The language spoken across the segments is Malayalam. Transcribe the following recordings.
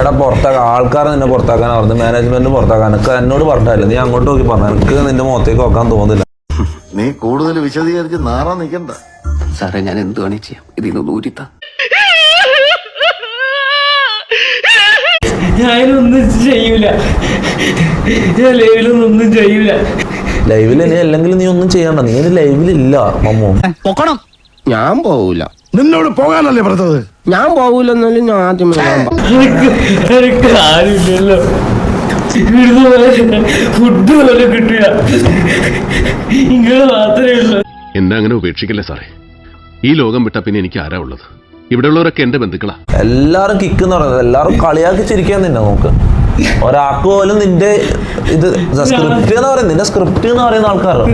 എടാ പുറത്താക്കാൻ ആൾക്കാർ നിന്നെ പുറത്താക്കാൻ പറഞ്ഞു മാനേജ്മെന്റ് പുറത്താക്കാൻ. എനിക്ക് എന്നോട് പറഞ്ഞില്ല നീ അങ്ങോട്ട് നോക്കി പറഞ്ഞു. എനിക്ക് നിന്റെ മുഖത്തേക്ക് നോക്കാൻ തോന്നുന്നില്ല. നീ കൂടുതൽ വിശദീകരിച്ച് നാറാൻ നിൽക്കണ്ട സാറേ ഞാൻ എന്ത് വേണേ ചെയ്യാം? ഇതിൽ നിന്ന് ഊരിത്താ. ഞാനൊന്നും ചെയ്യൂല. ഞാൻ ലൈവിലൊന്നും ഒന്നും ചെയ്യൂല. ലൈവിൽ ഇനി അല്ലെങ്കിൽ നീ ഒന്നും ചെയ്യണ്ട. നീ ലൈവിലില്ല മമ്മൂ. പൊക്കണം. ഞാൻ പോവൂല. നിന്നോട് പോകാനല്ലേ പറഞ്ഞത്? ഞാൻ പോവൂലെന്നാലും ഞാൻ ആദ്യം ആരുമില്ലല്ലോ. ഫുഡ് പോലും കിട്ടില്ല ഇങ്ങനെ മാത്രമേ ഉള്ളൂ. എന്നെ അങ്ങനെ ഉപേക്ഷിക്കല്ലേ സാറേ? ഈ ലോകം വിട്ടാ പിന്നെ എനിക്ക് ആരാ ഉള്ളത്? ഇവിടെ ഉള്ളവരൊക്കെ എന്റെ ബന്ധുക്കളാ. എല്ലാരും കിക്ക് എന്ന് പറയുന്നത് എല്ലാരും കളിയാക്കി ചിരിക്കാൻ നിന്നെ നോക്ക്. ഒരാൾക്ക് പോലും നിന്റെ ഇത് സ്ക്രിപ്റ്റ് എന്ന് പറയുന്നത് നിന്റെ സ്ക്രിപ്റ്റ് എന്ന് പറയുന്ന ആൾക്കാർ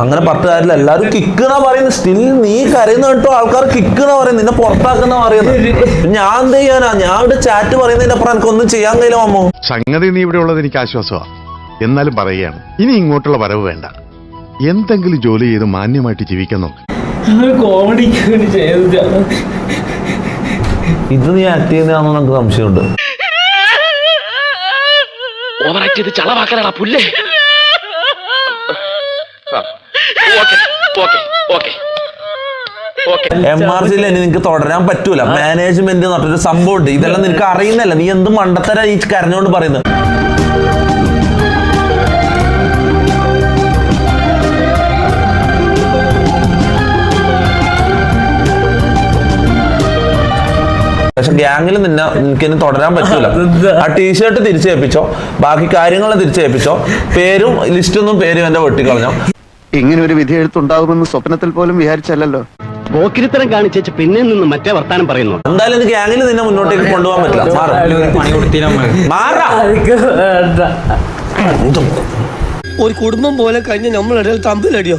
അങ്ങനെ പത്ത് കാര്യമില്ല. എല്ലാരും കിക്ക് പറയുന്നു പറയുന്നത്. സ്റ്റിൽ നീ കരയുന്ന കേട്ടോ ആൾക്കാർ കിക്ക് പറയുന്നു പറയുന്നത്. നിന്നെ പുറത്താക്കുന്ന പറയുന്നത്. ഞാൻ എന്ത് ചെയ്യാനാ? ഞാൻ ഇവിടെ ചാറ്റ് പറയുന്നതിന്റെ അപ്പുറം എനിക്കൊന്നും ചെയ്യാൻ കഴിയില്ല മാമോ. സംഗതി നീ ഇവിടെ ഉള്ളത് എനിക്ക് ആശ്വാസമാണ് എന്നാലും പറയുകയാണ്. ഇനി ഇങ്ങോട്ടുള്ള വരവ് വേണ്ട. എന്തെങ്കിലും ജോലി ചെയ്ത് മാന്യമായിട്ട് ജീവിക്കാൻ നോക്ക്. കോമഡിക്ക് വേണ്ടി ചെയ്തതാണ് ഇത് നീ ആക്ട് ചെയ്യുന്നതാണെന്ന് നമുക്ക് സംശയമുണ്ട്. ഓവറാക്ട് ചെയ്ത് ചളവാക്കാനാ പുല്ലേ. എം ആർ സിയിൽ ഇനി നിനക്ക് തുടരാൻ പറ്റൂല. മാനേജ്മെന്റ് എന്ന് പറഞ്ഞൊരു സംഭവം ഉണ്ട് ഇതെല്ലാം നിനക്ക് അറിയുന്നല്ല നീ എന്ത് മണ്ടത്തര ഈ കരഞ്ഞോണ്ട് പറയുന്നത്? പക്ഷെ ഗ്യാങ്ങിൽ നിന്നെ നിനക്ക് ഇനി തുടരാൻ പറ്റൂല. ആ ടീഷർട്ട് തിരിച്ചേൽപ്പിച്ചോ ബാക്കി കാര്യങ്ങൾ തിരിച്ചേൽപ്പിച്ചോ പേരും ലിസ്റ്റൊന്നും പേരും എന്റെ വെട്ടിക്കളഞ്ഞോ? ഇങ്ങനെ ഒരു വിധി എഴുത്തുണ്ടാകുമെന്ന് സ്വപ്നത്തിൽ പോലും വിചാരിച്ചല്ലോ പോക്കിരിത്തരം കാണിച്ചു പിന്നെ നിന്ന് മറ്റേ വർത്താനം പറയുന്നു. എന്തായാലും എനിക്ക് ഗ്യാങ്ങിൽ നിന്നെ മുന്നോട്ടേക്ക് കൊണ്ടുപോകാൻ പറ്റില്ല. ഒരു കുടുംബം പോലെ കഴിഞ്ഞ നമ്മളിടയിൽ തമ്മിലടിയോ